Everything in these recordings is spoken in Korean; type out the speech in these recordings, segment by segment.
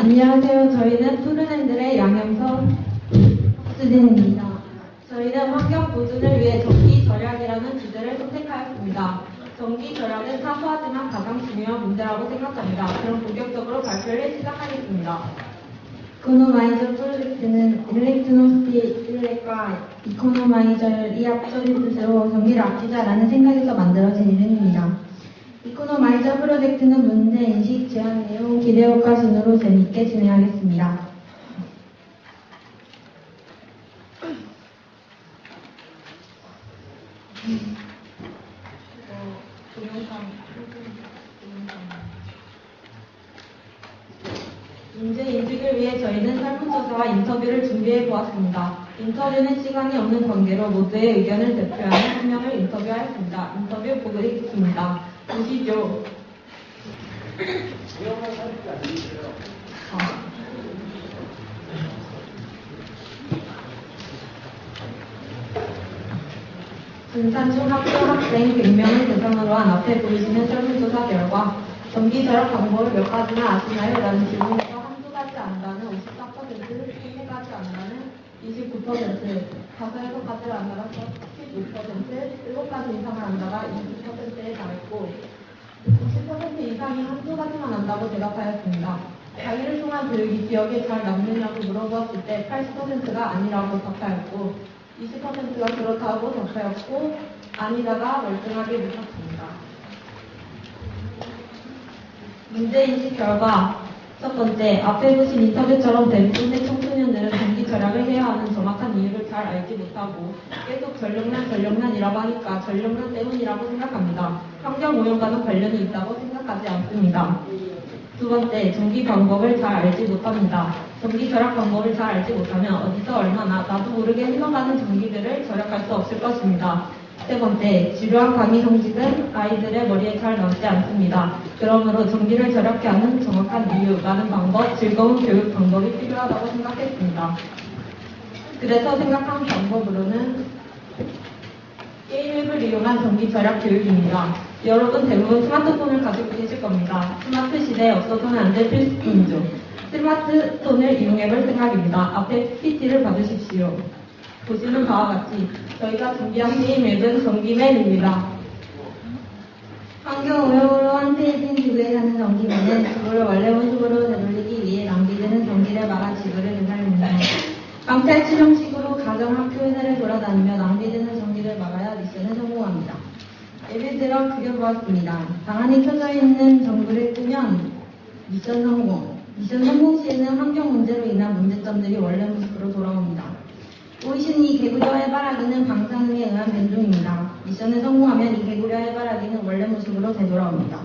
안녕하세요. 저희는 푸른핸들의 양영선 수진입니다. 저희는 환경 보존을 위해 전기 절약이라는 주제를 선택하였습니다. 전기 절약은 사소하지만 가장 중요한 문제라고 생각합니다. 그럼 본격적으로 발표를 시작하겠습니다. 이코노마이저 프로젝트는 일렉트로스티 일렉과 이코노마이저를 이 앞서리 뜻으로 전기를 아끼자라는 생각에서 만들어진 이름입니다. 이코노마이저 프로젝트는 문제 인식, 제안 내용, 기대 효과 순으로 재미있게 진행하겠습니다. 문제 인식을 위해 저희는 설문조사와 인터뷰를 준비해 보았습니다. 인터뷰는 시간이 없는 관계로 모두의 의견을 대표하는 한 명을 인터뷰하였습니다. 인터뷰 보겠습니다. 보시죠. 아. 분산중 학교 학생 100명을 대상으로 한 앞에 보이시는 설문조사 결과 전기 절약 방법을 몇 가지나 아시나요? 라는 질문에서 한두 가지 안다는 54%, 세네 가지 안다는 29%, 다섯 여섯 가지를 안다가 16%, 일곱 가지 이상을 안다가 20%에 달했고 60% 가지만 안다고 대답하였습니다. 자기를 통한 교육이 기억에 잘 남느냐고 물어보았을 때 80%가 아니라고 답하였고 20%가 그렇다고 답하였고 아니다가 멀쩡하게 묻혔습니다. 문제인식 결과 첫 번째, 앞에 보신 인터뷰처럼 대부분의 청소년들은 전기 절약을 해야 하는 정확한 이유를 잘 알지 못하고 계속 전력난 전력난이라고 하니까 전력난 때문이라고 생각합니다. 환경 오염과는 관련이 있다고 생각하지 않습니다. 두 번째, 전기 방법을 잘 알지 못합니다. 전기 절약 방법을 잘 알지 못하면 어디서 얼마나 나도 모르게 흘러가는 전기들을 절약할 수 없을 것입니다. 세 번째, 지루한 강의 성직은 아이들의 머리에 잘 남지 않습니다. 그러므로 전기를 절약케 하는 정확한 이유, 많은 방법, 즐거운 교육 방법이 필요하다고 생각했습니다. 그래서 생각한 방법으로는 게임 앱을 이용한 전기 절약 교육입니다. 여러분 대부분 스마트폰을 가지고 계실 겁니다. 스마트 시대에 없어서는 안 될 필수품이죠. 스마트폰을 이용해볼 생각입니다. 앞에 PPT를 봐주십시오. 보시는 바와 같이 저희가 준비한 게임 앱은 전기맨입니다. 환경오염으로 황폐해진 지구에 사는 전기맨은 지구를 원래 모습으로 되돌리기 위해 낭비되는 전기를 막아 지구를 되살립니다. 강탈 치료식으로 가정 학교 회사를 돌아다니며 낭비되는 전기를 막아야 미션을 성공합니다. 예를 들어 그려보았습니다. 방 안에 켜져 있는 전구를 끄면 미션 성공. 미션 성공 시에는 환경 문제로 인한 문제점들이 원래 모습으로 돌아옵니다. 보이시는 이 개구리와 해바라기는 방사능에 의한 변종입니다. 미션을 성공하면 이 개구리와 해바라기는 원래 모습으로 되돌아옵니다.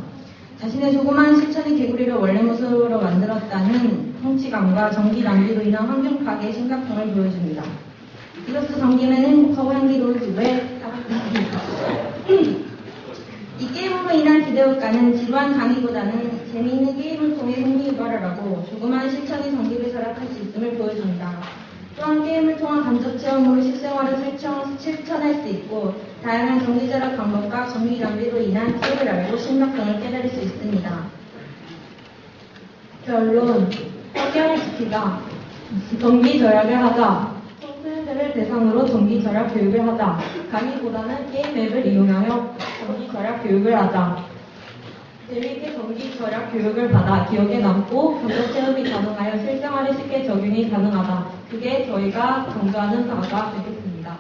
자신의 조그마한 실천이 개구리를 원래 모습으로 만들었다는 성취감과 전기 낭비로 인한 환경 파괴의 심각성을 보여줍니다. 이로써 전기는 행복하고 향기로운 지구에 이 게임으로 인한 기대 효과는 지루한 강의보다는 재미있는 게임을 통해 흥미 유발을 하고 조그마한 실천이 전기를 절약할 수 있음을 보여줍니다. 또한 게임을 통한 간접 체험으로 실생활을 실천, 실천할 수 있고 다양한 전기 절약 방법과 전기 낭비로 인한 피해를 알고 심각성을 깨달을 수 있습니다. 결론 지키자 전기 절약을 하자 청소년들을 대상으로 전기 절약 교육을 하자 강의보다는 게임 앱을 이용하여 전기 절약 교육을 하자 재미있게 전기 절약 교육을 받아 기억에 남고 간접 체험이 가능하여 실생활에 쉽게 적용이 가능하다. 그게 저희가 강조하는 바가 되겠습니다.